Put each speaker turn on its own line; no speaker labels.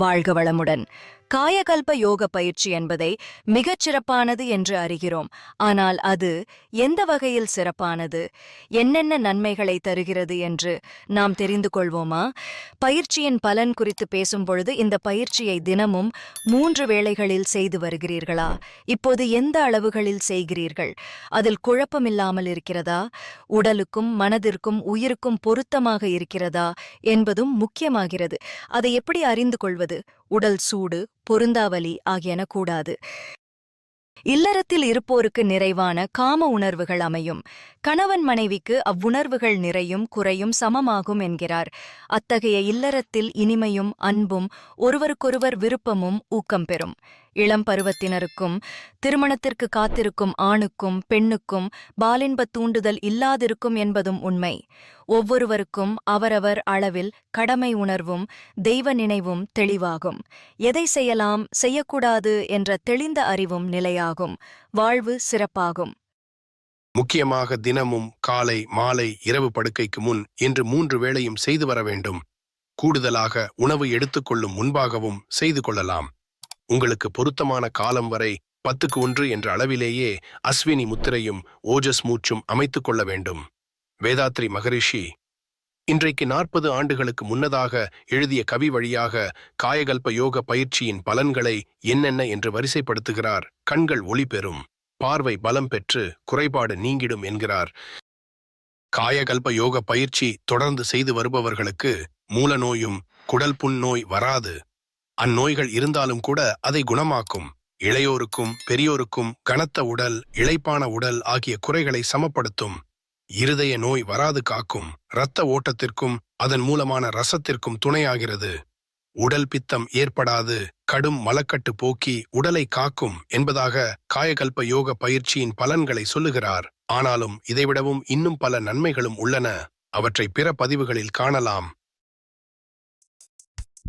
வாழ்க வளமுடன். காயகல்ப யோக பயிற்சி என்பதை மிகச் சிறப்பானது என்று அறிகிறோம். ஆனால் அது எந்த வகையில் சிறப்பானது? என்னென்ன நன்மைகளை தருகிறது என்று நாம் தெரிந்து கொள்வோமா? பயிற்சியின் பலன் குறித்து பேசும்பொழுது இந்த பயிற்சியை தினமும் மூன்று வேளைகளில் செய்து வருகிறீர்களா? இப்போது எந்த அளவுகளில் செய்கிறீர்கள்? அதில் குழப்பமில்லாமல் இருக்கிறதா? உடலுக்கும் மனதிற்கும் உயிருக்கும் பொருத்தமாக இருக்கிறதா? என்பதும் முக்கியமாகிறது. அதை எப்படி அறிந்து கொள்வது? உடல் சூடு பொருந்தாவலி ஆகியன கூடாது. இல்லறத்தில் இருப்போருக்கு நிறைவான காம உணர்வுகள் அமையும். கணவன் மனைவிக்கு அவ்வுணர்வுகள் நிறையும் குறையும் சமமாகும் என்கிறார். அத்தகைய இல்லறத்தில் இனிமையும் அன்பும் ஒருவருக்கொருவர் விருப்பமும் ஊக்கம் பெறும். இளம் பருவத்தினருக்கும் திருமணத்திற்கு காத்திருக்கும் ஆணுக்கும் பெண்ணுக்கும் பாலின்பத் தூண்டுதல் இல்லாதிருக்கும் என்பதும் உண்மை. ஒவ்வொருவருக்கும் அவரவர் அளவில் கடமை உணர்வும் தெய்வ நினைவும் தெளிவாகும். எதை செய்யலாம் செய்யக்கூடாது என்ற தெளிந்த அறிவும் நிலையாகும். வாழ்வு சிறப்பாகும்.
முக்கியமாக தினமும் காலை மாலை இரவு படுக்கைக்கு முன் என்று மூன்று வேளையும் செய்து வர வேண்டும். கூடுதலாக உணவு எடுத்துக்கொள்ளும் முன்பாகவும் செய்து கொள்ளலாம். உங்களுக்கு பொருத்தமான காலம் வரை பத்துக்கு ஒன்று என்ற அளவிலேயே அஸ்வினி முத்திரையும் ஓஜஸ் மூச்சும் அமைத்துக் கொள்ள வேண்டும். வேதாத்ரி மகரிஷி இன்றைக்கு நாற்பது ஆண்டுகளுக்கு முன்னதாக எழுதிய கவி வழியாக காயகல்ப யோக பயிற்சியின் பலன்களை என்னென்ன என்று வரிசைப்படுத்துகிறார். கண்கள் ஒளி பெறும். பார்வை பலம் பெற்று குறைபாடு நீங்கிடும் என்கிறார். காயகல்ப யோக பயிற்சி தொடர்ந்து செய்து வருபவர்களுக்கு மூலநோயும் குடல் புண் நோய் வராது. அந்நோய்கள் இருந்தாலும் கூட அதை குணமாக்கும். இளையோருக்கும் பெரியோருக்கும் கனத்த உடல் இளைப்பான உடல் ஆகிய குறைகளை சமப்படுத்தும். இருதய நோய் வராது காக்கும். இரத்த ஓட்டத்திற்கும் அதன் மூலமான ரசத்திற்கும் துணையாகிறது. உடல் பித்தம் ஏற்படாது கடும் மலக்கட்டு போக்கி உடலை காக்கும் என்பதாக காயகல்ப யோக பயிற்சியின் பலன்களை சொல்லுகிறார். ஆனாலும் இதைவிடவும் இன்னும் பல நன்மைகளும் உள்ளன. அவற்றை பிற பதிவுகளில் காணலாம்.